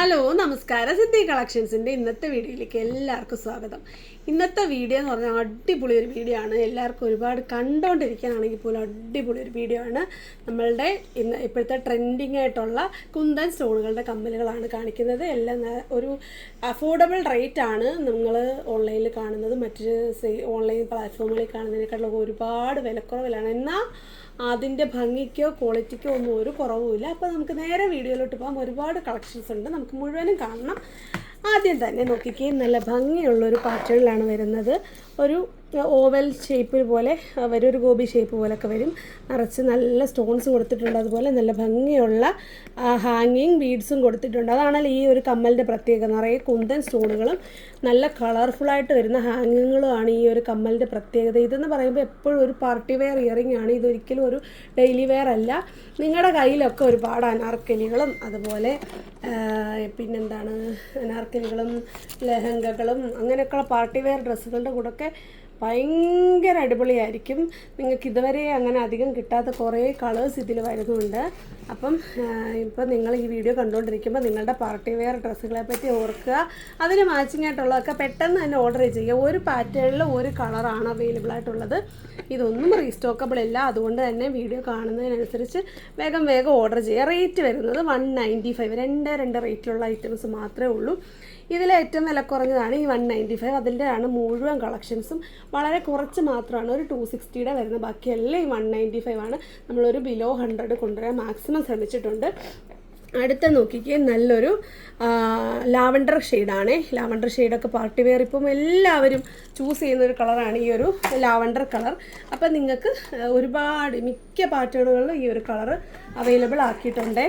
Hello നമസ്കാരം. സിദ്ധി കളക്ഷൻസിന്റെ ഇന്നത്തെ വീഡിയോയിലേക്ക് എല്ലാവർക്കും സ്വാഗതം. ഇന്നത്തെ വീഡിയോ എന്ന് പറഞ്ഞാൽ അടിപൊളി ഒരു വീഡിയോ ആണ്. എല്ലാവർക്കും ഒരുപാട് കണ്ടുകൊണ്ടിരിക്കാനാണെങ്കിൽ പോലും അടിപൊളി ഒരു വീഡിയോ ആണ്. നമ്മളുടെ ഇന്ന് ഇപ്പോഴത്തെ ട്രെൻഡിങ് ആയിട്ടുള്ള കുന്തൻ സ്റ്റോണുകളുടെ കമ്മലുകളാണ് കാണിക്കുന്നത്. എല്ലാം ഒരു അഫോർഡബിൾ റേറ്റ് ആണ് നിങ്ങൾ ഓൺലൈനിൽ കാണുന്നത്. മറ്റൊരു ഓൺലൈൻ പ്ലാറ്റ്ഫോമുകളിൽ കാണുന്നതിനേക്കാളും ഒരുപാട് വിലക്കുറവിലാണ്. എന്നാൽ അതിന്റെ ഭംഗിക്കോ ക്വാളിറ്റിക്കോ ഒന്നും ഒരു കുറവുമില്ല. അപ്പോൾ നമുക്ക് നേരെ വീഡിയോയിലോട്ട് പോകാം. ഒരുപാട് കളക്ഷൻസ് ഉണ്ട്. നമുക്ക് മുഴുവനും കാണണം. ആദ്യം തന്നെ നോക്കിക്കേ നല്ല ഭംഗിയുള്ള ഒരു പാറ്റേണിലാണ് വരുന്നത്. ഒരു ഓവൽ ഷേപ്പിൽ പോലെ വരൊരു വരും ഒരു ഗോപി ഷേപ്പ് പോലൊക്കെ വരും. നിറച്ച് നല്ല സ്റ്റോൺസും കൊടുത്തിട്ടുണ്ട്. അതുപോലെ നല്ല ഭംഗിയുള്ള ഹാങ്ങിങ് ബീഡ്സും കൊടുത്തിട്ടുണ്ട്. അതാണല്ലോ ഈ ഒരു കമ്മലിന്റെ പ്രത്യേകത. നിറയെ കുന്തൻ സ്റ്റോണുകളും നല്ല കളർഫുള്ളായിട്ട് വരുന്ന ഹാങ്ങിങ്ങുകളുമാണ് ഈ ഒരു കമ്മലിന്റെ പ്രത്യേകത. ഇതെന്ന് പറയുമ്പോൾ എപ്പോഴും ഒരു പാർട്ടി വെയർ ഇയറിംഗ് ആണ് ഇതൊരിക്കലും ഒരു ഡെയിലി വെയർ അല്ല. നിങ്ങളുടെ കയ്യിലൊക്കെ ഒരുപാട് അനാർക്കലികളും അതുപോലെ പിന്നെന്താണ് പിന്നെന്താണ് അനാർക്കലികളും ലഹങ്കകളും അങ്ങനെയൊക്കെയുള്ള പാർട്ടി വെയർ ഡ്രസ്സുകളുടെ കൂടെയൊക്കെ ഭയങ്കര അടിപൊളിയായിരിക്കും. നിങ്ങൾക്ക് ഇതുവരെ അങ്ങനെ അധികം കിട്ടാത്ത കുറേ കളേഴ്സ് ഇതിൽ വരുന്നുണ്ട്. അപ്പം ഇപ്പം നിങ്ങൾ ഈ വീഡിയോ കണ്ടുകൊണ്ടിരിക്കുമ്പോൾ നിങ്ങളുടെ പാർട്ടി വെയർ ഡ്രസ്സുകളെ പറ്റി ഓർക്കുക. അതിന് മാച്ചിങ് ആയിട്ടുള്ളതൊക്കെ പെട്ടെന്ന് തന്നെ ഓർഡർ ചെയ്യുക. ഒരു പാറ്റേണിൽ ഒരു കളറാണ് അവൈലബിൾ ആയിട്ടുള്ളത്. ഇതൊന്നും റീസ്റ്റോക്കബിൾ അല്ല അതുകൊണ്ട് തന്നെ വീഡിയോ കാണുന്നതിനനുസരിച്ച് വേഗം വേഗം ഓർഡർ ചെയ്യുക. റേറ്റ് വരുന്നത് വൺ നയന്റി ഫൈവ് രണ്ട് രണ്ട് റേറ്റിലുള്ള ഐറ്റംസ് മാത്രമേ ഉള്ളൂ. ഇതിൽ ഏറ്റവും വില കുറഞ്ഞതാണ് ഈ വൺ നയന്റി ഫൈവ് അതിന്റെ ആണ് മുഴുവൻ കളക്ഷൻസും. വളരെ കുറച്ച് മാത്രമാണ്. ഒരു ടു സിക്സ്റ്റിയുടെ വരുന്നത്. ബാക്കിയെല്ലാം ഈ വൺ നയന്റി ഫൈവ് ആണ്. നമ്മളൊരു ബിലോ ഹൺഡ്രഡ് കൊണ്ടുവരാൻ മാക്സിമം ശ്രമിച്ചിട്ടുണ്ട്. അടുത്ത നോക്കിക്കേ നല്ലൊരു ലാവണ്ടർ ഷെയ്ഡാണ്. ലാവണ്ടർ ഷെയ്ഡൊക്കെ പാർട്ടി വെയർ ഇപ്പം എല്ലാവരും ചൂസ് ചെയ്യുന്ന ഒരു കളറാണ് ഈ ഒരു ലാവണ്ടർ കളർ. അപ്പം നിങ്ങൾക്ക് ഒരുപാട് മിക്ക പാറ്റേണുകളിലും ഈ ഒരു കളർ അവൈലബിൾ ആക്കിയിട്ടുണ്ട്.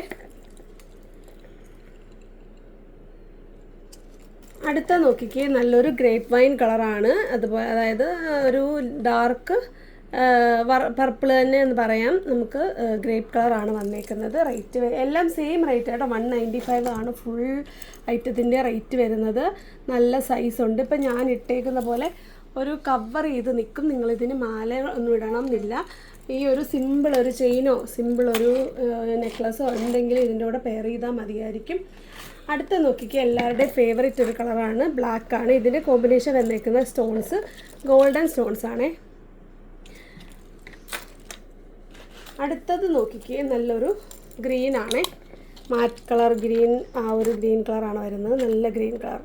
അടുത്ത നോക്കിക്ക് നല്ലൊരു ഗ്രേപ്പ് വൈൻ കളറാണ്. അതുപോലെ അതായത് ഒരു ഡാർക്ക് പർപ്പിൾ തന്നെ എന്ന് പറയാം. നമുക്ക് ഗ്രേപ്പ് കളറാണ് വന്നേക്കുന്നത്. റേറ്റ് എല്ലാം സെയിം റേറ്റ് കേട്ടോ. വൺ നയന്റി ഫൈവ് ആണ് ഫുൾ ഐറ്റത്തിന്റെ റേറ്റ് വരുന്നത്. നല്ല സൈസ് ഉണ്ട്. ഇപ്പം ഞാൻ ഇട്ടേക്കുന്ന പോലെ ഒരു കവർ ചെയ്ത് നിൽക്കും. നിങ്ങളിതിന് മാല ഒന്നും ഇടണം എന്നില്ല ഈ ഒരു സിമ്പിൾ ഒരു ചെയിനോ സിമ്പിൾ ഒരു നെക്ലസോ എന്തെങ്കിലും ഇതിന്റെ കൂടെ പെയർ ചെയ്താൽ മതിയായിരിക്കും. അടുത്ത നോക്കിക്കുക എല്ലാവരുടെയും ഫേവറേറ്റ് ഒരു കളറാണ് ബ്ലാക്ക് ആണ്. ഇതിന്റെ കോമ്പിനേഷൻ വന്നേക്കുന്ന സ്റ്റോൺസ് ഗോൾഡൻ സ്റ്റോൺസ് ആണേ. അടുത്തത് നോക്കിക്കേ നല്ലൊരു ഗ്രീൻ ആണേ. മാറ്റ് കളർ ഗ്രീൻ ആ ഒരു ഗ്രീൻ കളറാണ് വരുന്നത്. നല്ല ഗ്രീൻ കളർ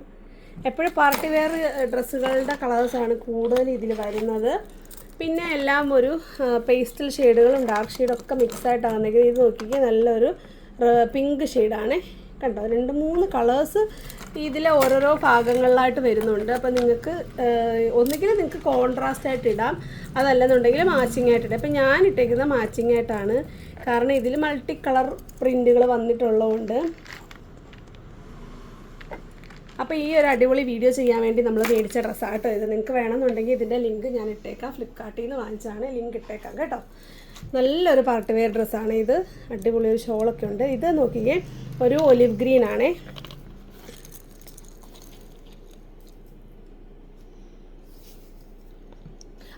എപ്പോഴും പാർട്ടി വെയർ ഡ്രസ്സുകളുടെ കളേഴ്സാണ് കൂടുതൽ ഇതിൽ വരുന്നത്. പിന്നെ എല്ലാം ഒരു പേസ്റ്റൽ ഷെയ്ഡുകളും ഡാർക്ക് ഷെയ്ഡൊക്കെ മിക്സ് ആയിട്ടാണ് വന്നേക്കുന്നത് ഇത് നോക്കിക്കേ നല്ലൊരു പിങ്ക് ഷെയ്ഡാണ് കണ്ടോ? രണ്ട് മൂന്ന് കളേഴ്സ് ഇതിലെ ഓരോരോ ഭാഗങ്ങളിലായിട്ട് വരുന്നുണ്ട്. അപ്പോൾ നിങ്ങൾക്ക് ഒന്നുകിൽ നിങ്ങൾക്ക് കോൺട്രാസ്റ്റ് ആയിട്ട് ഇടാം. അതല്ലെന്നുണ്ടെങ്കിൽ മാച്ചിങ് ആയിട്ട് ഇടാം. അപ്പോൾ ഞാൻ ഇട്ടേക്കുന്നത് മാച്ചിങ് ആയിട്ടാണ്. കാരണം ഇതിൽ മൾട്ടി കളർ പ്രിന്റുകൾ വന്നിട്ടുള്ളതുകൊണ്ട് അപ്പോൾ ഈ ഒരു അടിപൊളി വീഡിയോ ചെയ്യാൻ വേണ്ടി നമ്മൾ മേടിച്ച ഡ്രസ്സാട്ടോ ഇത്. നിങ്ങൾക്ക് വേണമെന്നുണ്ടെങ്കിൽ ഇതിന്റെ ലിങ്ക് ഞാൻ ഇട്ടേക്കാം. ഫ്ലിപ്കാർട്ടിൽ നിന്ന് വാങ്ങിച്ചാണ് ലിങ്ക് ഇട്ടേക്കാം കേട്ടോ. നല്ലൊരു പാർട്ടി വെയർ ഡ്രസ്സാണ് ഇത്. അടിപൊളി ഒരു ഷോളൊക്കെ ഉണ്ട്. ഇത് നോക്കിയേ ഒരു ഒലിവ് ഗ്രീൻ ആണേ.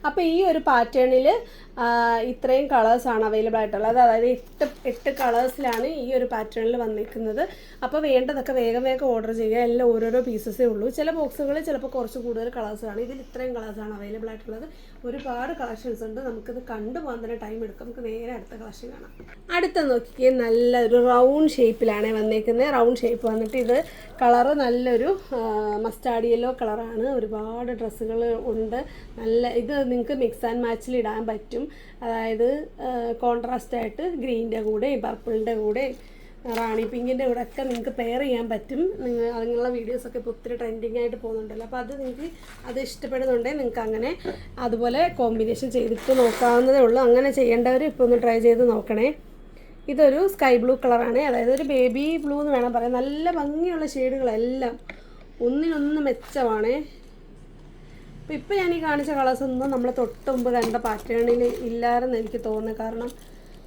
അപ്പോൾ ഈ ഒരു പാറ്റേണിൽ ഇത്രയും കളേഴ്സാണ് അവൈലബിൾ ആയിട്ടുള്ളത്. അതായത് എട്ട് എട്ട് കളേഴ്സിലാണ് ഈ ഒരു പാറ്റേണിൽ വന്നിരിക്കുന്നത്. അപ്പോൾ വേണ്ടതൊക്കെ വേഗം വേഗം ഓർഡർ ചെയ്യുക. എല്ലാം ഓരോരോ പീസസേ ഉള്ളൂ. ചില ബോക്സുകളിൽ ചിലപ്പോൾ കുറച്ച് കൂടുതൽ കളേഴ്സ് കാണും ഇതിൽ ഇത്രയും കളേഴ്സാണ് അവൈലബിൾ ആയിട്ടുള്ളത്. ഒരുപാട് കളക്ഷൻസ് ഉണ്ട്. നമുക്കിത് കണ്ടു പോകാൻ തന്നെ ടൈം എടുക്കും. നമുക്ക് നേരെ അടുത്ത കളക്ഷൻ കാണാം. അടുത്ത നോക്കിക്കേ നല്ലൊരു റൗണ്ട് ഷേപ്പിലാണ് വന്നേക്കുന്നത് റൗണ്ട് ഷേപ്പ് വന്നിട്ട് ഇത് കളറ് നല്ലൊരു മസ്റ്റാർഡ് യെല്ലോ കളറാണ് ഒരുപാട് ഡ്രസ്സുകൾ ഉണ്ട്. നല്ല ഇത് നിങ്ങൾക്ക് മിക്സ് ആൻഡ് മാച്ചിൽ ഇടാൻ പറ്റും. അതായത് കോൺട്രാസ്റ്റ് ആയിട്ട് ഗ്രീന്റെ കൂടെ പർപ്പിളിന്റെ കൂടെ റാണി പിങ്കിന്റെ കൂടെ ഒക്കെ നിങ്ങൾക്ക് പെയർ ചെയ്യാൻ പറ്റും. നിങ്ങൾ അങ്ങനെയുള്ള വീഡിയോസൊക്കെ ഇപ്പോൾ ഒത്തിരി ട്രെൻഡിങ് ആയിട്ട് പോകുന്നുണ്ടല്ലോ. അപ്പോൾ അത് നിങ്ങൾക്ക് അത് ഇഷ്ടപ്പെടുന്നുണ്ടെങ്കിൽ നിങ്ങൾക്ക് അങ്ങനെ അതുപോലെ കോമ്പിനേഷൻ ചെയ്തിട്ട് നോക്കാവുന്നതേ ഉള്ളൂ. അങ്ങനെ ചെയ്യേണ്ടവർ ഇപ്പോൾ ഒന്ന് ട്രൈ ചെയ്ത് നോക്കണേ. ഇതൊരു സ്കൈ ബ്ലൂ കളറാണ് അതായത് ഒരു ബേബി ബ്ലൂ എന്ന് വേണം പറയാം നല്ല ഭംഗിയുള്ള ഷെയ്ഡുകളെല്ലാം ഒന്നിനൊന്ന് മെച്ചമാണേ. അപ്പോൾ ഇപ്പോൾ ഞാൻ ഈ കാണിച്ച കളേഴ്സ് ഒന്നും നമ്മൾ തൊട്ട് മുമ്പ് കണ്ട പാറ്റേണിൽ ഇല്ലായിരുന്നു എനിക്ക് തോന്നുന്നു. കാരണം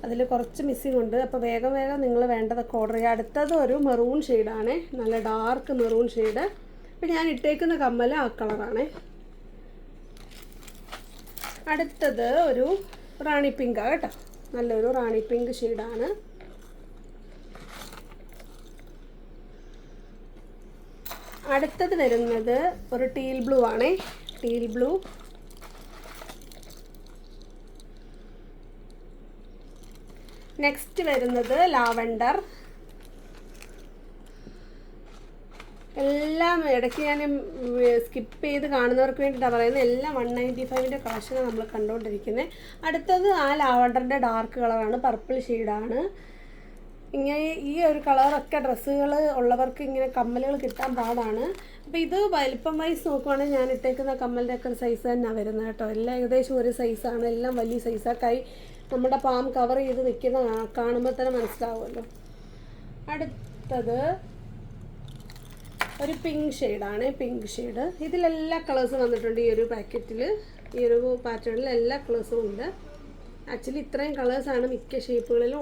അതിൽ കുറച്ച് മിസ്സിംഗ് ഉണ്ട്. അപ്പോൾ വേഗം വേഗം നിങ്ങൾ വേണ്ടതൊക്കെ ഓർഡർ ചെയ്യുക. അടുത്തത് ഒരു മെറൂൺ ഷെയ്ഡാണ് നല്ല ഡാർക്ക് മെറൂൺ ഷെയ്ഡ് അപ്പോൾ ഞാൻ ഇട്ടേക്കുന്ന കമ്മൽ ആ കളറാണ് അടുത്തത് ഒരു റാണി പിങ്കാണ് കേട്ടോ. നല്ലൊരു റാണി പിങ്ക് ഷെയ്ഡാണ് അടുത്തത് വരുന്നത് ഒരു ടീൽ ബ്ലൂ ആണ്. ടീൽ ബ്ലൂ നെക്സ്റ്റ് വരുന്നത് ലാവണ്ടർ. എല്ലാം ഇടയ്ക്ക് ഞാൻ സ്കിപ്പ് ചെയ്ത് കാണുന്നവർക്ക് വേണ്ടിയിട്ടാണ് പറയുന്നത്. എല്ലാം വൺ നയന്റി ഫൈവിന്റെ കളക്ഷനാണ് നമ്മൾ കണ്ടുകൊണ്ടിരിക്കുന്നത് അടുത്തത് ആ ലാവണ്ടറിന്റെ ഡാർക്ക് കളറാണ് പർപ്പിൾ ഷെയ്ഡാണ് ഇങ്ങനെ ഈ ഒരു കളറൊക്കെ ഡ്രസ്സുകൾ ഉള്ളവർക്ക് ഇങ്ങനെ കമ്മലുകൾ കിട്ടാൻ പാടാണ്. അപ്പോൾ ഇത് വലിപ്പം വൈസ് നോക്കുവാണെങ്കിൽ ഞാൻ ഇട്ടേക്കുന്ന കമ്മലിന്റെ ഒക്കെ സൈസ് തന്നെ വരുന്നത് കേട്ടോ. എല്ലാം ഏകദേശം ഒരു സൈസാണ് എല്ലാം വലിയ സൈസാണ് കൈ നമ്മുടെ പാം കവർ ചെയ്ത് നിൽക്കുന്ന കാണുമ്പോൾ തന്നെ മനസ്സിലാവുമല്ലോ. അടുത്തത് ഒരു പിങ്ക് ഷെയ്ഡാണ് പിങ്ക് ഷെയ്ഡ് ഇതിലെല്ലാ കളേഴ്സും വന്നിട്ടുണ്ട് ഈ ഒരു പാക്കറ്റിൽ ഈ ഒരു പാറ്റേണിൽ എല്ലാ കളേഴ്സും ഉണ്ട്. ആക്ച്വലി ഇത്രയും കളേഴ്സാണ് മിക്ക ഷേപ്പുകളിലും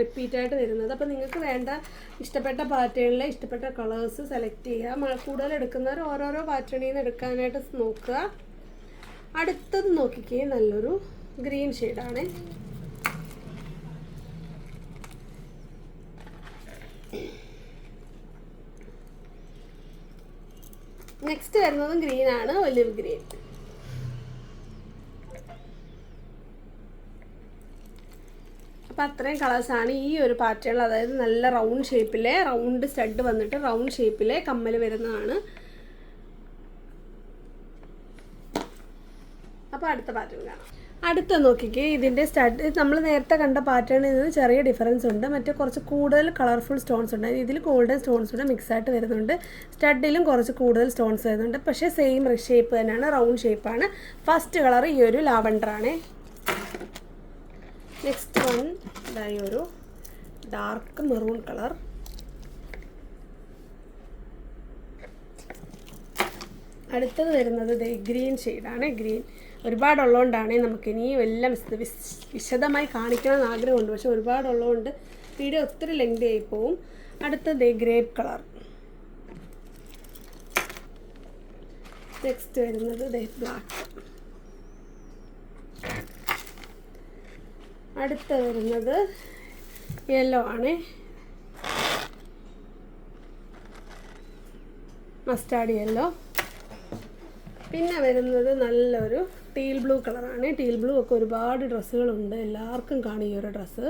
റിപ്പീറ്റായിട്ട് വരുന്നത്. അപ്പോൾ നിങ്ങൾക്ക് വേണ്ട ഇഷ്ടപ്പെട്ട പാറ്റേണിലെ ഇഷ്ടപ്പെട്ട കളേഴ്സ് സെലക്ട് ചെയ്യുക. കൂടുതൽ എടുക്കുന്നവർ ഓരോരോ പാറ്റേണിൽ നിന്ന് എടുക്കാനായിട്ട് നോക്കുക. അടുത്തത് നോക്കിക്കേ നല്ലൊരു ഗ്രീൻ ഷെയ്ഡാണ് നെക്സ്റ്റ് വരുന്നതും ഗ്രീൻ ആണ് ഒലിവ് ഗ്രീൻ അപ്പം അത്രയും കളേഴ്സാണ് ഈ ഒരു പാറ്റേണിൽ അതായത് നല്ല റൗണ്ട് ഷേപ്പിലെ റൗണ്ട് സ്റ്റഡ് വന്നിട്ട് റൗണ്ട് ഷേപ്പിലെ കമ്മൽ വരുന്നതാണ്. അപ്പോൾ അടുത്ത പാറ്റേൺ കാണാം. അടുത്ത നോക്കിക്കേ ഇതിന്റെ സ്റ്റഡ് നമ്മൾ നേരത്തെ കണ്ട പാറ്റേണിൽ നിന്ന് ചെറിയ ഡിഫറൻസ് ഉണ്ട്. മറ്റേ കുറച്ച് കൂടുതൽ കളർഫുൾ സ്റ്റോൺസ് ഉണ്ട്. ഇതിൽ ഗോൾഡൻ സ്റ്റോൺസ് കൂടെ മിക്സ് ആയിട്ട് വരുന്നുണ്ട്. സ്റ്റഡിലും കുറച്ച് കൂടുതൽ സ്റ്റോൺസ് വരുന്നുണ്ട്. പക്ഷേ സെയിം ഷേപ്പ് തന്നെയാണ് റൗണ്ട് ഷേപ്പാണ് ഫസ്റ്റ് കളർ ഈ ഒരു ലാവണ്ടറാണ്. നെക്സ്റ്റ് വൺ ഇതായി ഒരു ഡാർക്ക് മെറൂൺ കളർ അടുത്തത് വരുന്നത് ദേ ഗ്രീൻ ഷെയ്ഡാണ് ഗ്രീൻ ഒരുപാടുള്ളതുകൊണ്ടാണ് നമുക്ക് ഇനിയും എല്ലാം വിശദ- വിശദമായി കാണിക്കണമെന്ന് ആഗ്രഹമുണ്ട്. പക്ഷെ ഒരുപാടുള്ളതുകൊണ്ട് വീഡിയോ ഒത്തിരി ലെങ്ത് ആയി പോവും. അടുത്തത് ഗ്രേപ്പ് കളർ നെക്സ്റ്റ് വരുന്നത് ബ്ലാക്ക് അടുത്ത വരുന്നത് യെല്ലോ ആണ്. മസ്റ്റാർഡ് യെല്ലോ പിന്നെ വരുന്നത് നല്ലൊരു ടീൽ ബ്ലൂ കളറാണ് ടീൽ ബ്ലൂ ഒക്കെ ഒരുപാട് ഡ്രസ്സുകളുണ്ട് എല്ലാവർക്കും കാണും ഈ ഒരു ഡ്രസ്സ്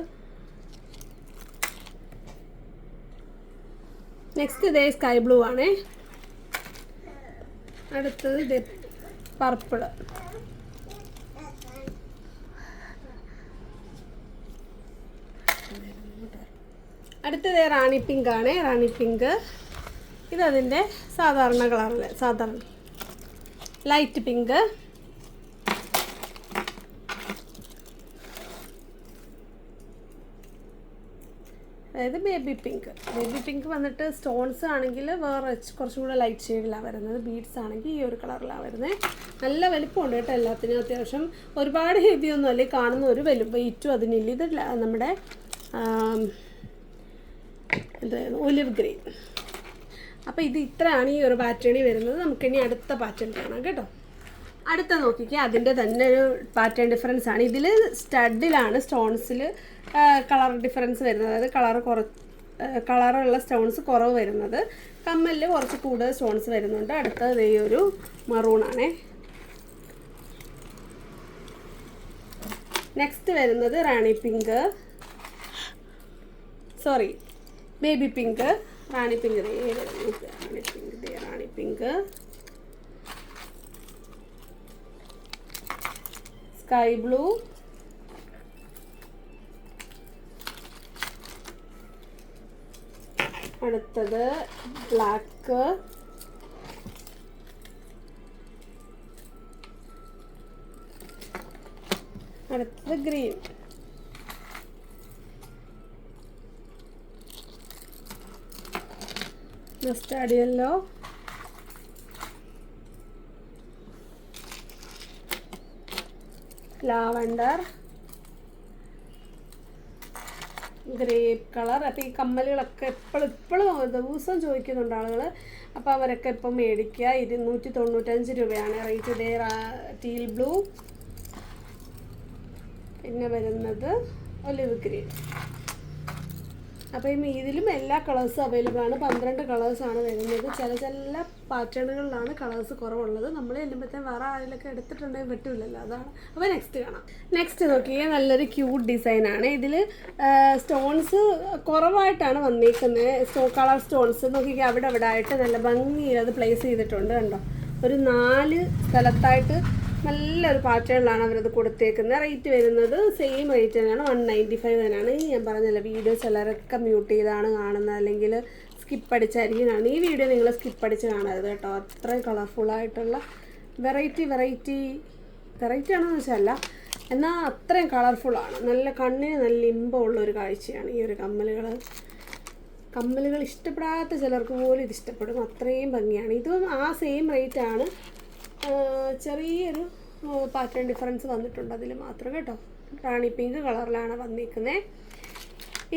നെക്സ്റ്റ് ഇതേ സ്കൈ ബ്ലൂ ആണ്. അടുത്തത് പർപ്പിൾ അടുത്തത് റാണി പിങ്ക് ആണ്. റാണി പിങ്ക്. ഇതതിന്റെ സാധാരണ കളറല്ലേ സാധാരണ. ലൈറ്റ് പിങ്ക് അതായത് ബേബി പിങ്ക് ബേബി പിങ്ക് വന്നിട്ട് സ്റ്റോൺസ് ആണെങ്കിൽ വേറെ കുറച്ചും കൂടെ ലൈറ്റ് ഷെയ്ഡിലാണ് വരുന്നത്. ബീഡ്സ് ആണെങ്കിൽ ഈ ഒരു കളറിലാണ് വരുന്നത് നല്ല വലിപ്പമുണ്ട് കേട്ടോ എല്ലാത്തിനും അത്യാവശ്യം. ഒരുപാട് ഹെവി ഒന്നും അല്ലേ കാണുന്ന ഒരു വലിപ്പം വെയിറ്റും അതിനില്ല. ഇത് നമ്മുടെ എന്തായിരുന്നു ഒലിവ് ഗ്രീൻ അപ്പോൾ ഇത് ഇത്രയാണ് ഈ ഒരു പാറ്റേണിൽ വരുന്നത്. നമുക്കിനി അടുത്ത പാറ്റേൺ കാണാം കേട്ടോ. അടുത്ത നോക്കിക്കേ അതിന്റെ തന്നെ ഒരു പാറ്റേൺ ഡിഫറൻസ് ആണ്. ഇതിൽ സ്റ്റഡിലാണ് സ്റ്റോൺസിൽ കളർ ഡിഫറൻസ് വരുന്നത്. അതായത് കളർ കുറ കളറുള്ള സ്റ്റോൺസ് കുറവ് വരുന്നത്. കമ്മലിൽ കുറച്ച് കൂടുതൽ സ്റ്റോൺസ് വരുന്നുണ്ട്. അടുത്തത് ഈ ഒരു മറൂണാണേ നെക്സ്റ്റ് വരുന്നത് rani pink. Sorry baby pink rani pink. Rani pink rani pink sky blue അടുത്തത് ബ്ലാക്ക് അടുത്തത് green mustard yellow lavender grape colour അപ്പോൾ ഈ കമ്മലുകളൊക്കെ എപ്പോഴും ഇപ്പോഴും ദിവസം ചോദിക്കുന്നുണ്ട് ആളുകൾ അപ്പോൾ അവരൊക്കെ ഇപ്പം മേടിക്കുക. ഇരുന്നൂറ്റി തൊണ്ണൂറ്റഞ്ച് രൂപയാണ്. റേറ്റ് ഇതേ ടീൽ ബ്ലൂ പിന്നെ വരുന്നത് ഒലിവ് ഗ്രീൻ അപ്പം ഇതിലും എല്ലാ കളേഴ്സും അവൈലബിൾ ആണ്. പന്ത്രണ്ട് ആണ് വരുന്നത്. ചില ചില പാറ്റേണുകളിലാണ് കളേഴ്സ് കുറവുള്ളത്. നമ്മൾ ചെല്ലുമ്പോഴത്തേക്കും വേറെ ആരെങ്കിലൊക്കെ എടുത്തിട്ടുണ്ടെങ്കിൽ പറ്റില്ലല്ലോ അതാണ്. അപ്പോൾ നെക്സ്റ്റ് കാണാം. നെക്സ്റ്റ് നോക്കിയാൽ നല്ലൊരു ക്യൂട്ട് ഡിസൈനാണ് ഇതിൽ സ്റ്റോൺസ് കുറവായിട്ടാണ് വന്നിരിക്കുന്നത് സ്റ്റോ കളർ സ്റ്റോൺസ് നോക്കിയാൽ അവിടെ അവിടെ ആയിട്ട് നല്ല ഭംഗിയിൽ അത് പ്ലേസ് ചെയ്തിട്ടുണ്ട് കണ്ടോ. ഒരു നാല് സ്ഥലത്തായിട്ട് നല്ലൊരു പാറ്റേണിലാണ് അവരത് കൊടുത്തേക്കുന്നത്. റേറ്റ് വരുന്നത് സെയിം റേറ്റ് തന്നെയാണ്. വൺ നയന്റി ഫൈവ് തന്നെയാണ് ഞാൻ പറഞ്ഞല്ലോ വീഡിയോ ചിലരൊക്കെ മ്യൂട്ട് ചെയ്താണ് കാണുന്നത്. അല്ലെങ്കിൽ സ്കിപ്പ് അടിച്ചായിരിക്കുന്നതാണ് ഈ വീഡിയോ നിങ്ങൾ സ്കിപ്പ് അടിച്ച് കാണരുത് കേട്ടോ. അത്രയും കളർഫുൾ ആയിട്ടുള്ള വെറൈറ്റി വെറൈറ്റി വെറൈറ്റി ആണെന്ന് വെച്ചാൽ എന്നാൽ അത്രയും കളർഫുള്ളാണ് നല്ല കണ്ണിന് നല്ല ഇമ്പമുള്ള ഒരു കാഴ്ചയാണ് ഈ ഒരു കമ്മലുകൾ. കമ്മലുകൾ ഇഷ്ടപ്പെടാത്ത ചിലർക്ക് പോലും ഇത് ഇഷ്ടപ്പെടും. അത്രയും ഭംഗിയാണ്. ഇതും ആ സെയിം റേറ്റാണ് ചെറിയൊരു പാറ്റേൺ ഡിഫറൻസ് വന്നിട്ടുണ്ട് അതിൽ മാത്രം കേട്ടോ. റാണി പിങ്ക് കളറിലാണ് വന്നിരിക്കുന്നത്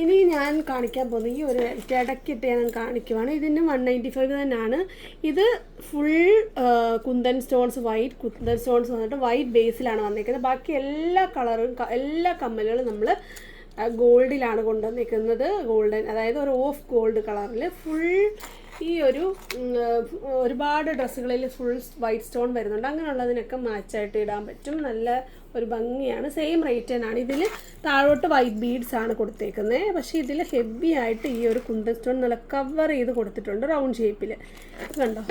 ഇനി ഞാൻ കാണിക്കാൻ പോകുന്നത് ഈ ഒരു ഇടയ്ക്കിട്ട് ഞാൻ കാണിക്കുവാണ്. ഇതിന് വൺ നയന്റി ഫൈവ് തന്നെയാണ്. ഇത് full kundan stones white kundan stones വന്നിട്ട് വൈറ്റ് ബേസിലാണ് വന്നിരിക്കുന്നത് ബാക്കി എല്ലാ കളറും എല്ലാ കമ്മലുകളും നമ്മൾ ഗോൾഡിലാണ് കൊണ്ടുവന്നിരിക്കുന്നത് ഗോൾഡൻ അതായത് ഒരു ഓഫ് ഗോൾഡ് കളറിൽ ഫുൾ ഈ ഒരു ഒരുപാട് ഡ്രസ്സുകളിൽ ഫുൾ വൈറ്റ് സ്റ്റോൺ വരുന്നുണ്ട്. അങ്ങനെയുള്ളതിനൊക്കെ മാച്ചായിട്ട് ഇടാൻ പറ്റും. നല്ല ഒരു ഭംഗിയാണ്. സെയിം റേറ്റ് തന്നെയാണ് ഇതിൽ താഴോട്ട് വൈറ്റ് ബീഡ്സ് ആണ് കൊടുത്തേക്കുന്നത് പക്ഷേ ഇതിൽ ഹെവി ആയിട്ട് ഈ ഒരു കുന്തൻ സ്റ്റോൺ നല്ല കവർ ചെയ്ത് കൊടുത്തിട്ടുണ്ട് റൗണ്ട് ഷേപ്പിൽ കണ്ടോ?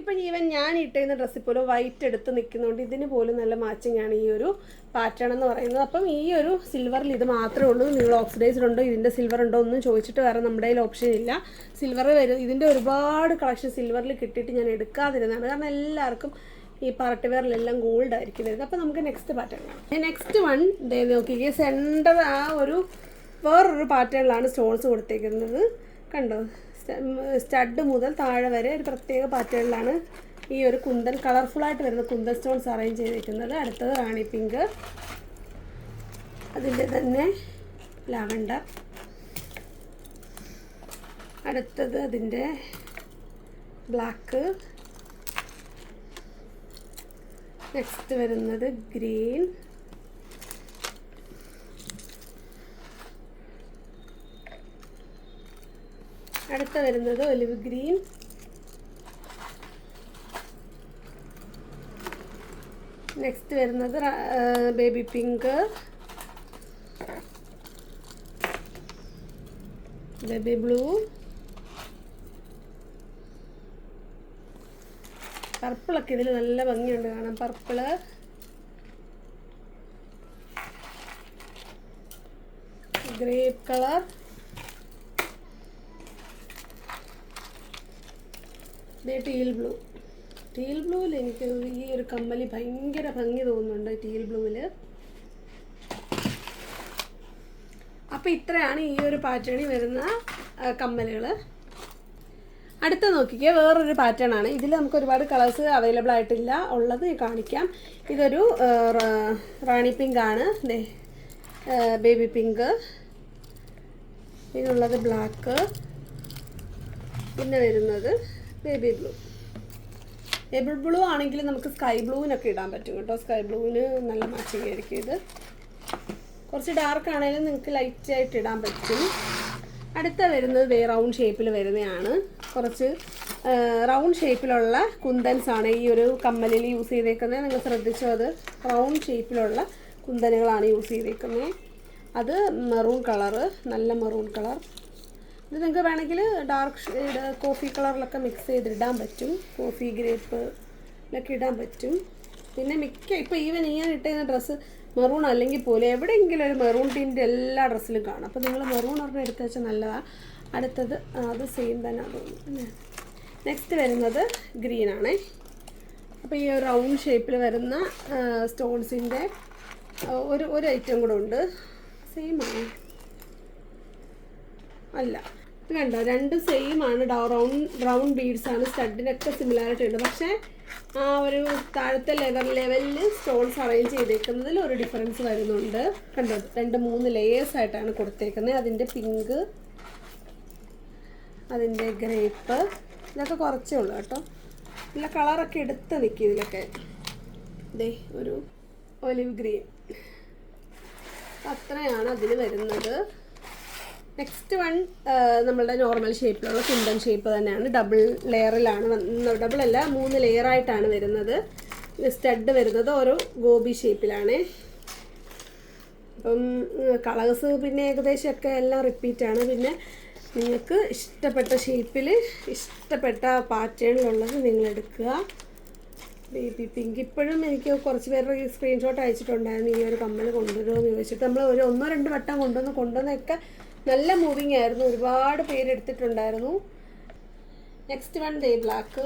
ഇപ്പം ഈവൻ ഞാൻ ഇട്ടിരുന്ന ഡ്രസ്സ് പോലും വൈറ്റ് എടുത്ത് നിൽക്കുന്നതുകൊണ്ട് ഇതിന് പോലും നല്ല മാച്ചിങ് ആണ് ഈ ഒരു പാറ്റേൺ എന്ന് പറയുന്നത്. അപ്പം ഈ ഒരു സിൽവറിൽ ഇത് മാത്രമേ ഉള്ളൂ. നിങ്ങൾ ഓക്സിഡൈസ്ഡ് ഉണ്ടോ ഇതിന്റെ സിൽവർ ഉണ്ടോ ഒന്നും ചോദിച്ചിട്ട് വേറെ നമ്മുടെ കയ്യിൽ ഓപ്ഷൻ ഇല്ല. സിൽവർ വരും ഇതിന്റെ ഒരുപാട് കളക്ഷൻ സിൽവറിൽ കിട്ടിയിട്ട് ഞാൻ എടുക്കാതിരുന്നതാണ്. കാരണം എല്ലാവർക്കും ഈ പാർട്ടി വെയറിലെല്ലാം ഗോൾഡ് ആയിരിക്കും വരുന്നത്. അപ്പോൾ നമുക്ക് നെക്സ്റ്റ് പാറ്റേൺ കാണാം. നെക്സ്റ്റ് വൺ ദേ നോക്കിക്കേ സെന്റർ ആ ഒരു വേറൊരു പാറ്റേണിലാണ് സ്റ്റോൺസ് കൊടുത്തേക്കുന്നത്. കണ്ടോ? സ്റ്റഡ് മുതൽ താഴെ വരെ ഒരു പ്രത്യേക പാറ്റേണിലാണ് ഈ ഒരു കുന്തൻ കളർഫുള്ളായിട്ട് വരുന്ന കുന്തൽ സ്റ്റോൺസ് അറേഞ്ച് ചെയ്തിരിക്കുന്നത്. അടുത്തത് റാണി പിങ്ക്. അതിന്റെ തന്നെ ലാവണ്ടർ. അടുത്തത് അതിന്റെ ബ്ലാക്ക് നെക്സ്റ്റ് വരുന്നത് ഗ്രീൻ അടുത്ത വരുന്നത് ഒലിവ് ഗ്രീൻ നെക്സ്റ്റ് വരുന്നത് ബേബി പിങ്ക് ബേബി ബ്ലൂ പർപ്പിളൊക്കെ ഇതിൽ നല്ല ഭംഗിയുണ്ട് കാണാൻ purple grape colour teal blue teal ബ്ലൂവിൽ എനിക്ക് ഈ ഒരു കമ്മലി ഭയങ്കര ഭംഗി തോന്നുന്നുണ്ട് ടീൽ ബ്ലൂവിൽ അപ്പോൾ ഇത്രയാണ് ഈ ഒരു പാറ്റേണിൽ വരുന്ന കമ്മലുകൾ അടുത്ത നോക്കിക്കുക വേറൊരു പാറ്റേൺ ആണ്. ഇതിൽ നമുക്ക് ഒരുപാട് കളേഴ്സ് അവൈലബിൾ ആയിട്ടില്ല. ഉള്ളത് കാണിക്കാം. ഇതൊരു റാണി പിങ്ക് ആണ്. ബേബി പിങ്ക് പിന്നുള്ളത് ബ്ലാക്ക് പിന്നെ വരുന്നത് ബേബി ബ്ലൂ. ബേബി ബ്ലൂ ആണെങ്കിൽ നമുക്ക് സ്കൈ ബ്ലൂവിനൊക്കെ ഇടാൻ പറ്റും കേട്ടോ. സ്കൈ ബ്ലൂവിന് നല്ല മാച്ചിങ് ആയിരിക്കും ഇത്. കുറച്ച് ഡാർക്ക് ആണെങ്കിലും നിങ്ങൾക്ക് ലൈറ്റ് ആയിട്ട് ഇടാൻ പറ്റും. അടുത്ത വരുന്നത് വേ റൗണ്ട് ഷേപ്പിൽ വരുന്നതാണ്. കുറച്ച് റൗണ്ട് ഷേപ്പിലുള്ള കുന്തൻസ് ആണ് ഈ ഒരു കമ്മലിൽ യൂസ് ചെയ്തേക്കുന്നത്. നിങ്ങൾ ശ്രദ്ധിച്ചോ അത് റൗണ്ട് ഷേപ്പിലുള്ള കുന്തനുകളാണ് യൂസ് ചെയ്തേക്കുന്നത്. അത് മെറൂൺ കളറ് നല്ല മെറൂൺ കളർ ഇത് നിങ്ങൾക്ക് വേണമെങ്കിൽ ഡാർക്ക് ഷെയ്ഡ് കോഫി കളറിലൊക്കെ മിക്സ് ചെയ്തിടാൻ പറ്റും. കോഫി ഗ്രേപ്പ് ഇതൊക്കെ ഇടാൻ പറ്റും. പിന്നെ മിക്ക ഇപ്പോൾ ഈവൻ ഞാൻ ഇട്ടിരുന്ന ഡ്രസ്സ് മെറൂൺ അല്ലെങ്കിൽ പോലും എവിടെയെങ്കിലും ഒരു മെറൂൺ ടീന്റെ എല്ലാ ഡ്രസ്സിലും കാണും. അപ്പോൾ നിങ്ങൾ മെറൂൺ ഒരെണ്ണം എടുത്ത് വെച്ചാൽ നല്ലതാണ് അടുത്തത് അത് സെയിം തന്നെ തോന്നുന്നു നെക്സ്റ്റ് വരുന്നത് ഗ്രീൻ ആണേ. അപ്പോൾ ഈ ഒരു റൗണ്ട് ഷേപ്പിൽ വരുന്ന സ്റ്റോൺസിന്റെ ഒരു ഒരു ഐറ്റം കൂടെ ഉണ്ട്. സെയിം ആണ്. അല്ല. കണ്ടോ രണ്ടും സെയിം ആണ്. റൗണ്ട് റൗണ്ട് ബീഡ്സ് ആണ്. സ്റ്റഡിനൊക്കെ സിമിലാരിറ്റി ഉണ്ട് പക്ഷേ ആ ഒരു താഴത്തെ ലെവൽ ലെവലിൽ സ്റ്റോൺസ് അറേഞ്ച് ചെയ്തേക്കുന്നതിൽ ഒരു ഡിഫറൻസ് വരുന്നുണ്ട്. കണ്ടോ രണ്ട് മൂന്ന് ലെയേഴ്സ് ആയിട്ടാണ് കൊടുത്തേക്കുന്നത്. അതിന്റെ പിങ്ക് അതിന്റെ ഗ്രേപ്പ് ഇതൊക്കെ കുറച്ചേ ഉള്ളൂ കേട്ടോ. നല്ല കളറൊക്കെ എടുത്ത് നിൽക്കും ഇതിലൊക്കെ. ദേ ഒരു ഒലിവ് ഗ്രീൻ അത്രയാണ് അതിന് വരുന്നത്. നെക്സ്റ്റ് വൺ നമ്മളുടെ നോർമൽ ഷേപ്പിലുള്ള കുന്തൻ ഷേപ്പ് തന്നെയാണ്. ഡബിൾ ലെയറിലാണ് ഡബിൾ അല്ല മൂന്ന് ലെയർ ആയിട്ടാണ് വരുന്നത്. സ്റ്റഡ് വരുന്നത് ഓരോ ഗോബി ഷേപ്പിലാണ് അപ്പം കളേഴ്സ് പിന്നെ ഏകദേശം ഒക്കെ എല്ലാം റിപ്പീറ്റാണ് പിന്നെ നിങ്ങൾക്ക് ഇഷ്ടപ്പെട്ട ഷേപ്പിൽ ഇഷ്ടപ്പെട്ട പാറ്റേണിലുള്ളത് നിങ്ങൾ എടുക്കുക. ബേബി പിങ്ക് ഇപ്പോഴും എനിക്ക് കുറച്ച് പേരുടെ സ്ക്രീൻഷോട്ട് അയച്ചിട്ടുണ്ടായിരുന്നു. ഈ ഒരു കമ്മൽ കൊണ്ടുവരുമോ എന്ന് ചോദിച്ചിട്ട്. നമ്മൾ ഒരു ഒന്നോ രണ്ട് വട്ടം കൊണ്ടുവന്ന് കൊണ്ടുവന്നൊക്കെ നല്ല മൂവിങ് ആയിരുന്നു. ഒരുപാട് പേര് എടുത്തിട്ടുണ്ടായിരുന്നു. നെക്സ്റ്റ് വൺ ദേ black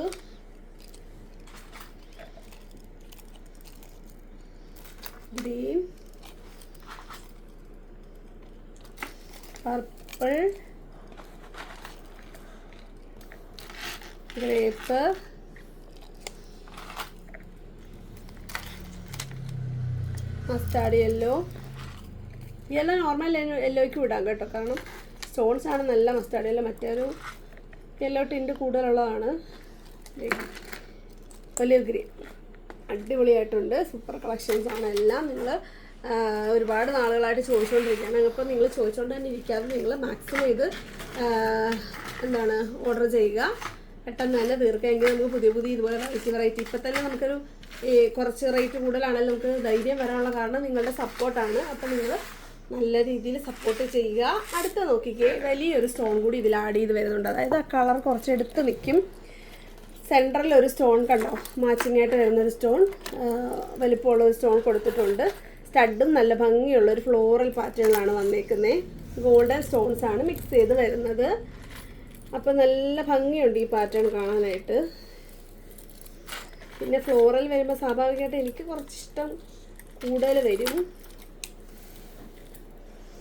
green purple grape mustard yellow yellow normal യെല്ലോയ്ക്ക് വിടാം കേട്ടോ. കാരണം സ്റ്റോൺസ് ആണ് നല്ല മസ്റ്റാർഡ് യെല്ലോ മറ്റൊരു യെല്ലോ ടിന്റ് കൂടുതലുള്ളതാണ്. ഒലിവ് ഗ്രീൻ അടിപൊളിയായിട്ടുണ്ട്. സൂപ്പർ കളക്ഷൻസ് ആണ്. എല്ലാം നിങ്ങൾ ഒരുപാട് നാളുകളായിട്ട് ചോദിച്ചുകൊണ്ടിരിക്കുകയാണ് അപ്പോൾ നിങ്ങൾ ചോദിച്ചുകൊണ്ട് തന്നെ ഇരിക്കാതെ നിങ്ങൾ മാക്സിമം ഇത് എന്താണ് ഓർഡർ ചെയ്യുക. പെട്ടെന്ന് തന്നെ തീർക്കുകയെങ്കിൽ നമുക്ക് പുതിയ പുതിയ ഇതുപോലെ വെറൈറ്റി വെറൈറ്റി ഇപ്പം തന്നെ നമുക്കൊരു കുറച്ച് റേറ്റ് കൂടുതലാണെങ്കിൽ നമുക്ക് ധൈര്യം വരാനുള്ള കാരണം നിങ്ങളുടെ സപ്പോർട്ടാണ് അപ്പം നിങ്ങൾ നല്ല രീതിയിൽ സപ്പോർട്ട് ചെയ്യുക. അടുത്ത നോക്കിക്കേ വലിയൊരു സ്റ്റോൺ കൂടി ഇതിൽ ആഡ് ചെയ്ത് വരുന്നുണ്ട്. അതായത് ആ കളർ കുറച്ച് എടുത്ത് നിൽക്കും സെന്ററിൽ ഒരു സ്റ്റോൺ കണ്ടോ? മാച്ചിങ് ആയിട്ട് വരുന്നൊരു സ്റ്റോൺ വലിപ്പമുള്ള ഒരു സ്റ്റോൺ കൊടുത്തിട്ടുണ്ട്. സ്റ്റഡും നല്ല ഭംഗിയുള്ള ഒരു ഫ്ലോറൽ പാറ്റേണിലാണ് വന്നേക്കുന്നത് ഗോൾഡൻ സ്റ്റോൺസ് ആണ് മിക്സ് ചെയ്ത് വരുന്നത്. അപ്പോൾ നല്ല ഭംഗിയുണ്ട് ഈ പാറ്റേൺ കാണാനായിട്ട്. പിന്നെ ഫ്ലോറൽ വരുമ്പോൾ സ്വാഭാവികമായിട്ട് എനിക്ക് കുറച്ച് ഇഷ്ടം കൂടുതൽ വരും.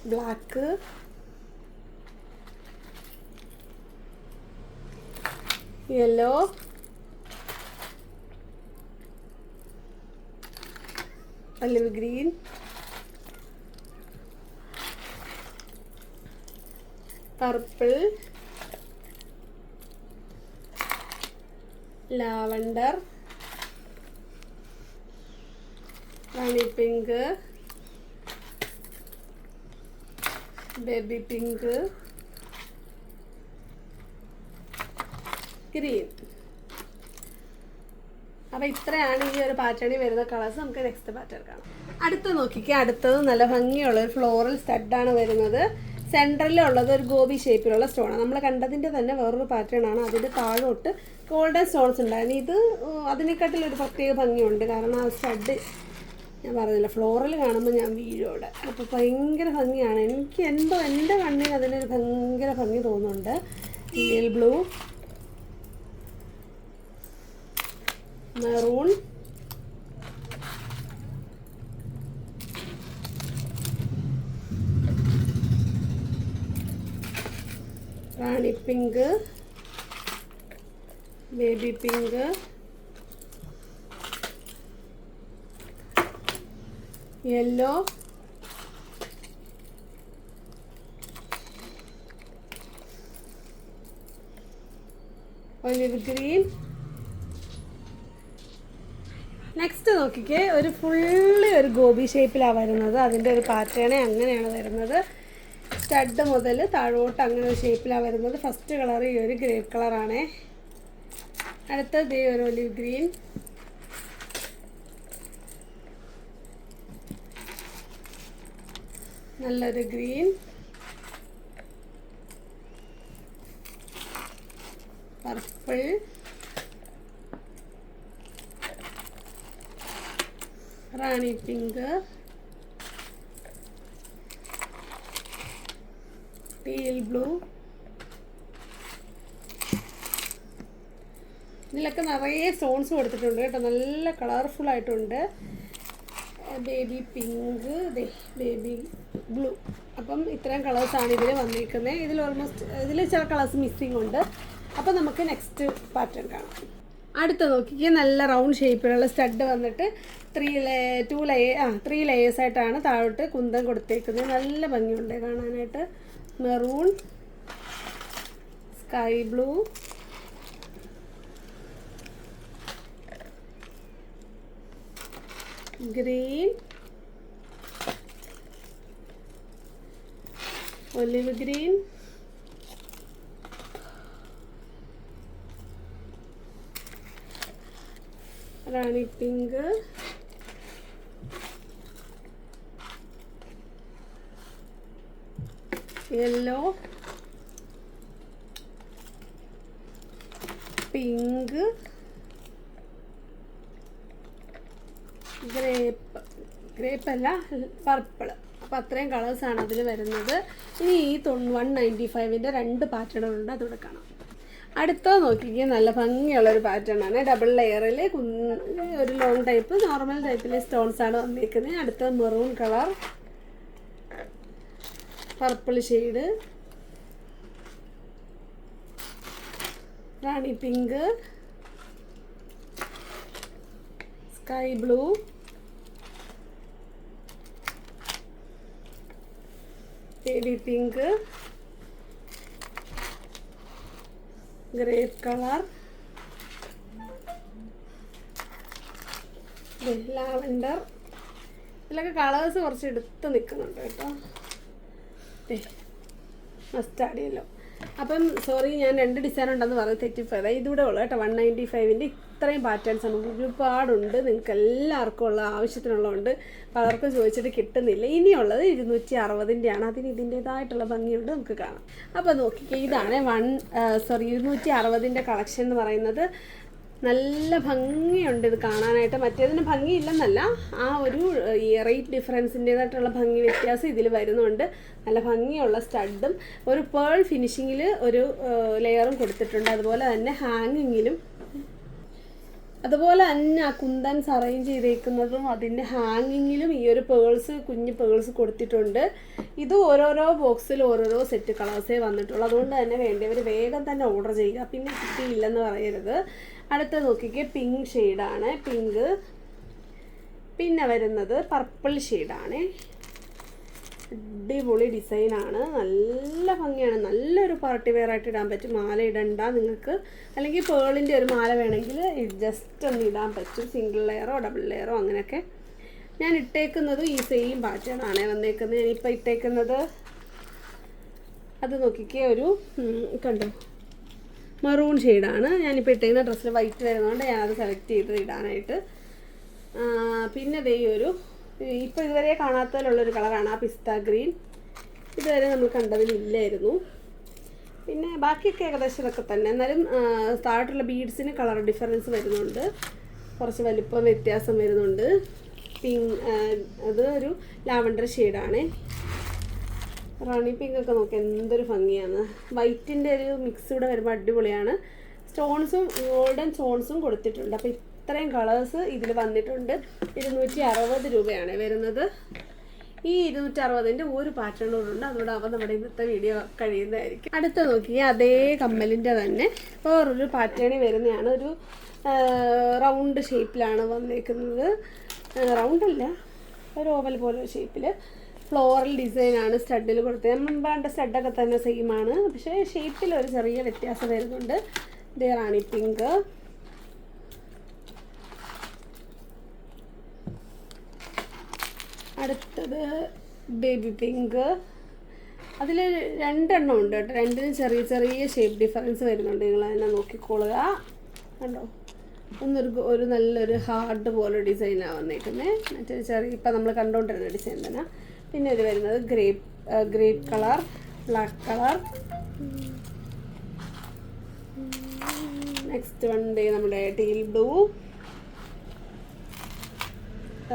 Black yellow olive green purple lavender rani pink baby pink green അപ്പം ഇത്രയാണ് ഈ ഒരു പാറ്റേണിൽ വരുന്ന കളേഴ്സ് നമുക്ക് നെക്സ്റ്റ് പാറ്റേൺ കാണാം. അടുത്ത നോക്കിക്കുക അടുത്തത് നല്ല ഭംഗിയുള്ള ഒരു ഫ്ലോറൽ സ്റ്റഡാണ് വരുന്നത്. സെൻട്രലുള്ളത് ഒരു ഗോപി ഷേപ്പിലുള്ള സ്റ്റോണാണ് നമ്മൾ കണ്ടതിന്റെ തന്നെ വേറൊരു പാറ്റേൺ ആണ്. അതിന്റെ താഴോട്ട് ഗോൾഡൻ സ്റ്റോൺസ് ഉണ്ടായിരുന്നു ഇത് അതിനെക്കാട്ടിലൊരു പ്രത്യേക ഭംഗിയുണ്ട്. കാരണം ആ സ്റ്റഡ് ഞാൻ പറഞ്ഞില്ല ഫ്ലോറിൽ കാണുമ്പോൾ ഞാൻ വീഴോടെ അപ്പോൾ ഭയങ്കര ഭംഗിയാണ്. എനിക്ക് എന്തോ എന്റെ കണ്ണിന് അതിനൊരു ഭയങ്കര ഭംഗി തോന്നുന്നുണ്ട്. Neil blue maroon rani pink baby pink yellow olive green next നോക്കിക്കേ ഒരു ഫുള്ളി ഒരു ഗോപി ഷേപ്പിലാണ് വരുന്നത്. അതിന്റെ ഒരു പാറ്റേണേ അങ്ങനെയാണ് വരുന്നത്. സ്റ്റഡ് മുതൽ താഴോട്ട് അങ്ങനെ ഒരു ഷേപ്പിലാണ് വരുന്നത്. ഫസ്റ്റ് കളർ ഈ ഒരു ഗ്രേ കളറാണേ അടുത്തത് ഈ ഒരു ഒലിവ് ഗ്രീൻ നല്ലൊരു green purple rani pink teal blue ഇതിലൊക്കെ നിറയെ സ്റ്റോൺസ് കൊടുത്തിട്ടുണ്ട് കേട്ടോ. നല്ല കളർഫുൾ ആയിട്ടുണ്ട്. ബേബി പിങ്ക് ബേബി ബ്ലൂ അപ്പം ഇത്രയും കളേഴ്സാണ് ഇതിൽ വന്നിരിക്കുന്നത് ഇതിൽ ഓൾമോസ്റ്റ് ഇതിൽ ചില കളേഴ്സ് മിസ്സിങ് ഉണ്ട്. അപ്പം നമുക്ക് നെക്സ്റ്റ് പാറ്റേൺ കാണാം. അടുത്ത നോക്കിക്ക് നല്ല റൗണ്ട് ഷേപ്പിലുള്ള സ്റ്റഡ് വന്നിട്ട് ത്രീ ലേ ടു ലേ ആ ത്രീ ലെയേഴ്സ് ആയിട്ടാണ് താഴോട്ട് കുന്തം കൊടുത്തേക്കുന്നത്. നല്ല ഭംഗിയുണ്ട് കാണാനായിട്ട്. Maroon sky blue green olive green rani pink yellow pink grape grape അല്ല പർപ്പിൾ അപ്പോൾ അത്രയും കളേഴ്സാണ് അതിൽ വരുന്നത്. ഇനി ഈ തൊൺ വൺ നയന്റി ഫൈവിന്റെ രണ്ട് പാറ്റേണുകളുണ്ട് അതുകൂടെ കാണാം. അടുത്തത് നോക്കിക്കുക നല്ല ഭംഗിയുള്ളൊരു പാറ്റേൺ ആണ്. ഡബിൾ ലെയറിൽ ഒരു ലോങ് ടൈപ്പ് നോർമൽ ടൈപ്പിലെ ആണ് വന്നിരിക്കുന്നത്. അടുത്തത് maroon colour purple shade rani pink sky blue baby pink grape colour lavender ഇതിലൊക്കെ കളേഴ്സ് കുറച്ച് എടുത്ത് നിൽക്കുന്നുണ്ട് കേട്ടോ. മസ്റ്റാഡിയല്ലോ അപ്പം സോറി ഞാൻ രണ്ട് ഡിസൈൻ ഉണ്ടെന്ന് പറഞ്ഞ് തെറ്റിപ്പോയതാണ് ഇതിവിടെ ഉള്ളു കേട്ടോ വൺ നയന്റി ഫൈവിന്റെ ഇത്രയും പാറ്റേൺസ് നമുക്ക് ഒരുപാടുണ്ട് നിങ്ങൾക്ക് എല്ലാവർക്കും ഉള്ള ആവശ്യത്തിനുള്ളതുണ്ട്. പലർക്കും ചോദിച്ചിട്ട് കിട്ടുന്നില്ല. ഇനിയുള്ളത് ഇരുന്നൂറ്റി അറുപതിന്റെയാണ് അതിന് ഇതിന്റേതായിട്ടുള്ള ഭംഗിയുണ്ട് നമുക്ക് കാണാം. അപ്പോൾ നോക്കിക്കേ ഇതാണ് വൺ സോറി ഇരുന്നൂറ്റി അറുപതിന്റെ കളക്ഷൻ എന്ന് പറയുന്നത്. നല്ല ഭംഗിയുണ്ട് ഇത് കാണാനായിട്ട്. മറ്റേതിന് ഭംഗിയില്ലെന്നല്ല ആ ഒരു റേറ്റ് ഡിഫറൻസിന്റേതായിട്ടുള്ള ഭംഗി വ്യത്യാസം ഇതിൽ വരുന്നുണ്ട്. നല്ല ഭംഗിയുള്ള സ്റ്റഡും ഒരു പേൾ ഫിനിഷിങ്ങിൽ ഒരു ലെയറും കൊടുത്തിട്ടുണ്ട്. അതുപോലെ തന്നെ ഹാങ്ങിങ്ങിലും അതുപോലെ തന്നെ ആ കുന്തൻസ് അറേഞ്ച് ചെയ്തേക്കുന്നതും അതിന്റെ ഹാങ്ങിങ്ങിലും ഈ ഒരു പേഴ്സ് കുഞ്ഞ് പേഴ്സ് കൊടുത്തിട്ടുണ്ട്. ഇത് ഓരോരോ ബോക്സിൽ ഓരോരോ സെറ്റ് കളേഴ്സേ വന്നിട്ടുള്ളൂ. അതുകൊണ്ട് തന്നെ വേണ്ടവർ വേഗം തന്നെ ഓർഡർ ചെയ്യുക. പിന്നെ കിട്ടിയില്ലെന്ന് പറയരുത്. അടുത്ത നോക്കിക്കേ പിങ്ക് ഷെയ്ഡാണ് പിങ്ക് പിന്നെ വരുന്നത് പർപ്പിൾ ഷെയ്ഡാണ് അടിപൊളി ഡിസൈനാണ്. നല്ല ഭംഗിയാണ്. നല്ലൊരു പാർട്ടി വെയർ ആയിട്ട് ഇടാൻ പറ്റും. മാല ഇടണ്ട നിങ്ങൾക്ക്. അല്ലെങ്കിൽ പേളിന്റെ ഒരു മാല വേണമെങ്കിൽ ജസ്റ്റ് ഒന്ന് ഇടാൻ പറ്റും. സിംഗിൾ ലെയറോ ഡബിൾ ലെയറോ അങ്ങനെയൊക്കെ. ഞാൻ ഇട്ടേക്കുന്നത് ഈ സെയിം പാറ്റേൺ ആണ് വന്നേക്കുന്നത്. ഞാനിപ്പോൾ ഇട്ടേക്കുന്നത് അത് നോക്കിക്കേ ഒരു കണ്ടോ? മറൂൺ ഷെയ്ഡാണ് ഞാനിപ്പോൾ ഇട്ടേക്കുന്ന ഡ്രസ്സിൽ വൈറ്റ് വരുന്നതുകൊണ്ട് ഞാനത് സെലക്ട് ചെയ്ത് ഇടാനായിട്ട്. പിന്നെ ദേ ഒരു ഇപ്പോൾ ഇതുവരെ കാണാത്തതിലുള്ളൊരു കളറാണ് ആ പിസ്ത ഗ്രീൻ. ഇതുവരെ നമ്മൾ കണ്ടതിലില്ലായിരുന്നു. പിന്നെ ബാക്കിയൊക്കെ ഏകദേശം ഇതൊക്കെ തന്നെ. എന്നാലും താഴോട്ടുള്ള ബീഡ്സിന് കളർ ഡിഫറൻസ് വരുന്നുണ്ട്. കുറച്ച് വലിപ്പം വ്യത്യാസം വരുന്നുണ്ട്. പിങ്ക് അത് ഒരു ലാവണ്ടർ ഷെയ്ഡാണ്. റണി പിങ്ക് ഒക്കെ നോക്കി എന്തൊരു ഭംഗിയാണ്. വൈറ്റിന്റെ ഒരു മിക്സ് ഇവിടെ വരുമ്പോൾ അടിപൊളിയാണ്. സ്റ്റോൺസും ഗോൾഡൻ സ്റ്റോൺസും കൊടുത്തിട്ടുണ്ട്. അപ്പോൾ ഇത്രയും കളേഴ്സ് ഇതിൽ വന്നിട്ടുണ്ട്. ഇരുന്നൂറ്റി അറുപത് രൂപയാണ് വരുന്നത്. ഈ ഇരുന്നൂറ്റി അറുപതിന്റെ ഒരു പാറ്റേൺ കൂടെ അവ നമ്മുടെ ഇന്നത്തെ വീഡിയോ കഴിയുന്നതായിരിക്കും. അടുത്ത നോക്കി അതേ കമ്മലിന്റെ തന്നെ. വേറൊരു പാറ്റേണിൽ വരുന്നതാണ്. ഒരു റൗണ്ട് ഷേപ്പിലാണ് വന്നേക്കുന്നത്. റൗണ്ടല്ല. ഒരു ഓവൽ പോലെ ഷേപ്പിൽ ഫ്ലോറൽ ഡിസൈനാണ് സ്റ്റഡിൽ കൊടുത്തത്. നമ്മൾ വേണ്ട സ്റ്റഡൊക്കെ തന്നെ സെയിം ആണ്. പക്ഷേ ഷേപ്പിൽ ഒരു ചെറിയ വ്യത്യാസം വരുന്നുണ്ട്. ഇതേ റാണി പിങ്ക്. അടുത്തത് ബേബി പിങ്ക് അതിൽ രണ്ടെണ്ണം ഉണ്ട് കേട്ടോ. രണ്ടിനും ചെറിയ ചെറിയ ഷേപ്പ് ഡിഫറൻസ് വരുന്നുണ്ട്. നിങ്ങൾ തന്നെ നോക്കിക്കോളുക. കണ്ടോ? ഒന്നൊരു ഒരു നല്ലൊരു ഹാർഡ് പോലെ ഡിസൈനാണ് വന്നേക്കുന്നത് മറ്റൊരു ചെറിയ ഇപ്പം നമ്മൾ കണ്ടുകൊണ്ടിരുന്ന ഡിസൈൻ തന്നെ. പിന്നെ ഇത് വരുന്നത് grape grape colour black colour next one day നമ്മുടെ teal blue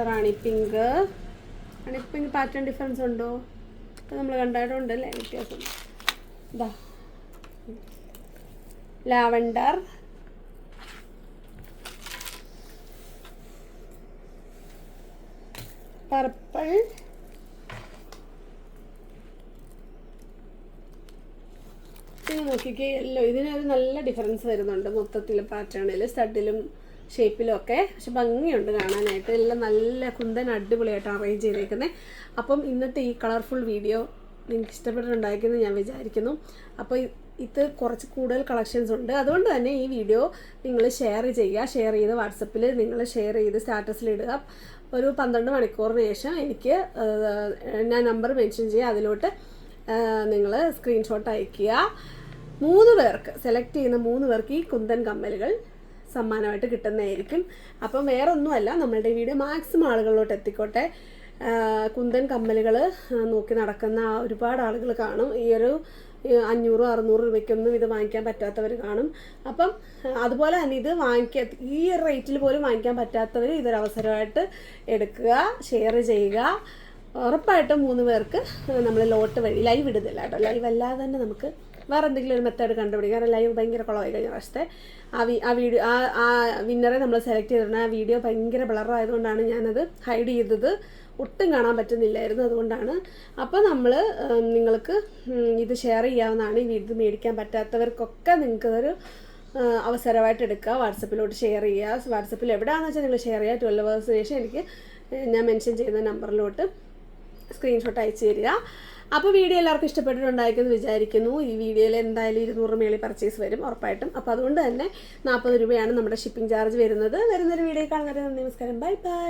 rani pink rani ഇനി പാറ്റേൺ ഡിഫറൻസ് ഉണ്ടോ? ഇപ്പം നമ്മൾ കണ്ടായിട്ടുണ്ട് അല്ലേ വ്യത്യാസം. ഇതാ ലാവണ്ടർ പർപ്പിൾ ഇത് നോക്കിക്കേ യെല്ലോ ഇതിനൊരു നല്ല ഡിഫറൻസ് വരുന്നുണ്ട് മൊത്തത്തിൽ പാറ്റേണിൽ സ്റ്റഡിലും ഷേപ്പിലും ഒക്കെ പക്ഷെ ഭംഗിയുണ്ട് കാണാനായിട്ട്. എല്ലാം നല്ല കുന്തൻ അടിപൊളിയായിട്ട് അറേഞ്ച് ചെയ്തേക്കുന്നത് അപ്പം ഇന്നത്തെ ഈ കളർഫുൾ വീഡിയോ നിങ്ങൾക്ക് ഇഷ്ടപ്പെട്ടിട്ടുണ്ടായിരിക്കുന്നു ഞാൻ വിചാരിക്കുന്നു. അപ്പോൾ ഇത് കുറച്ച് കൂടുതൽ കളക്ഷൻസ് ഉണ്ട്. അതുകൊണ്ട് തന്നെ ഈ വീഡിയോ നിങ്ങൾ ഷെയർ ചെയ്യുക. ഷെയർ ചെയ്ത് വാട്സപ്പിൽ നിങ്ങൾ ഷെയർ ചെയ്ത് സ്റ്റാറ്റസിലിടുക ഒരു പന്ത്രണ്ട് മണിക്കൂറിന് ശേഷം എനിക്ക് ഞാൻ നമ്പർ മെൻഷൻ ചെയ്യുക അതിലോട്ട് നിങ്ങൾ സ്ക്രീൻഷോട്ട് അയയ്ക്കുക. മൂന്ന് പേർക്ക് സെലക്ട് ചെയ്യുന്ന മൂന്ന് പേർക്ക് ഈ കുന്തൻ കമ്മലുകൾ സമ്മാനമായിട്ട് കിട്ടുന്നതായിരിക്കും. അപ്പം വേറെ ഒന്നുമല്ല നമ്മളുടെ ഈ വീഡിയോ മാക്സിമം ആളുകളിലോട്ട് എത്തിക്കോട്ടെ. കുന്തൻ കമ്മലുകൾ നോക്കി നടക്കുന്ന ഒരുപാട് ആളുകൾ കാണും. ഈ ഒരു അഞ്ഞൂറ് അറുന്നൂറ് രൂപയ്ക്കൊന്നും ഇത് വാങ്ങിക്കാൻ പറ്റാത്തവർ കാണും. അപ്പം അതുപോലെ തന്നെ ഇത് വാങ്ങിക്കാൻ ഈ റേറ്റിൽ പോലും വാങ്ങിക്കാൻ പറ്റാത്തവർ ഇതൊരവസരമായിട്ട് എടുക്കുക ഷെയർ ചെയ്യുക. ഉറപ്പായിട്ടും മൂന്ന് പേർക്ക് നമ്മൾ ലോട്ട് വഴി ലൈവ് ഇടുന്നില്ല കേട്ടോ. ലൈവ് അല്ലാതെ തന്നെ നമുക്ക് വേറെ എന്തെങ്കിലും ഒരു മെത്തേഡ് കണ്ടുപിടിക്കുക കാരണം ലൈവ് ഭയങ്കര കുളമായി കഴിഞ്ഞ പ്രാവശ്യത്തെ. ആ വി ആ വീഡിയോ ആ ആ വിന്നറെ നമ്മൾ സെലക്ട് ചെയ്തിട്ടുണ്ട്. ആ വീഡിയോ ഭയങ്കര ബ്ലറായതുകൊണ്ടാണ് ഞാനത് ഹൈഡ് ചെയ്തത്. ഒട്ടും കാണാൻ പറ്റുന്നില്ലായിരുന്നു അതുകൊണ്ടാണ്. അപ്പോൾ നമ്മൾ നിങ്ങൾക്ക് ഇത് ഷെയർ ചെയ്യാവുന്നതാണ്. ഈ ഇത് മേടിക്കാൻ പറ്റാത്തവർക്കൊക്കെ നിങ്ങൾക്കതൊരു അവസരമായിട്ട് എടുക്കുക. വാട്സപ്പിലോട്ട് ഷെയർ ചെയ്യുക. വാട്സപ്പിൽ എവിടെയാണെന്ന് വെച്ചാൽ നിങ്ങൾ ഷെയർ ചെയ്യുക. ട്വൽവ് അവേഴ്സിന് ശേഷം എനിക്ക് ഞാൻ മെൻഷൻ ചെയ്യുന്ന നമ്പറിലോട്ട് സ്ക്രീൻഷോട്ട് അയച്ചു തരിക. അപ്പോൾ വീഡിയോ എല്ലാവർക്കും ഇഷ്ടപ്പെട്ടിട്ടുണ്ടായിരിക്കുമെന്ന് വിചാരിക്കുന്നു. ഈ വീഡിയോയിൽ എന്തായാലും ഇരുന്നൂറ് മേളിൽ പർച്ചേസ് വരും ഉറപ്പായിട്ടും. അപ്പോൾ അതുകൊണ്ട് തന്നെ നാൽപ്പത് രൂപയാണ് നമ്മുടെ ഷിപ്പിംഗ് ചാർജ് വരുന്നത്. വരുന്നൊരു വീഡിയോ കാണുന്നവരെ നന്ദി നമസ്കാരം. Bye bye